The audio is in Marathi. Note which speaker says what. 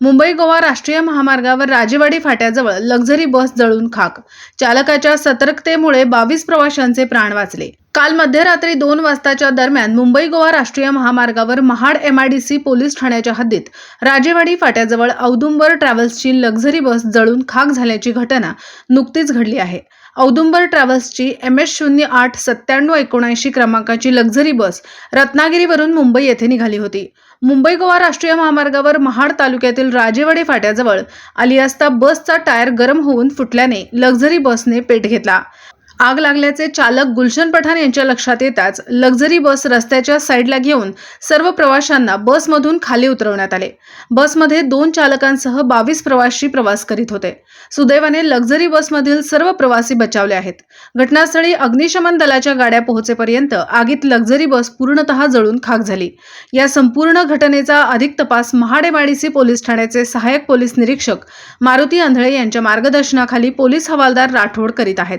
Speaker 1: मुंबई गोवा राष्ट्रीय महामार्गावर राजेवाडी फाट्याजवळ लक्झरी बस जळून खाक. चालकाच्या सतर्कतेमुळे बावीस प्रवाशांचे प्राण वाचले. काल मध्यरात्री दोन वाजताच्या दरम्यान मुंबई गोवा राष्ट्रीय महामार्गावर महाड एमआयडीसी पोलीस ठाण्याच्या हद्दीत राजेवाडी फाट्याजवळ औदुंबर ट्रॅव्हल्सची लक्झरी बस जळून खाक झाल्याची घटना नुकतीच घडली आहे. औदुंबर ट्रॅव्हल्सची एम एस शून्य आठ सत्त्याण्णव एकोणऐंशी क्रमांकाची लक्झरी बस रत्नागिरीवरून मुंबई येथे निघाली होती. मुंबई गोवा राष्ट्रीय महामार्गावर महाड तालुक्यातील राजेवाडी फाट्याजवळ आली असता बसचा टायर गरम होऊन फुटल्याने लक्झरी बसने पेट घेतला. आग लागल्याचे चालक गुलशन पठाण यांच्या लक्षात येताच लक्झरी बस रस्त्याच्या साईडला घेऊन सर्व प्रवाशांना बसमधून खाली उतरवण्यात आले. बसमध्ये दोन चालकांसह बावीस प्रवाशी प्रवास करीत होते. सुदैवाने लक्झरी बसमधील सर्व प्रवासी बचावले आहेत. घटनास्थळी अग्निशमन दलाच्या गाड्या पोहोचेपर्यंत आगीत लक्झरी बस पूर्णतः जळून खाक झाली. या संपूर्ण घटनेचा अधिक तपास महाड पोलीस ठाण्याचे सहाय्यक पोलीस निरीक्षक मारुती आंधळे यांच्या मार्गदर्शनाखाली पोलीस हवालदार राठोड करीत आहेत.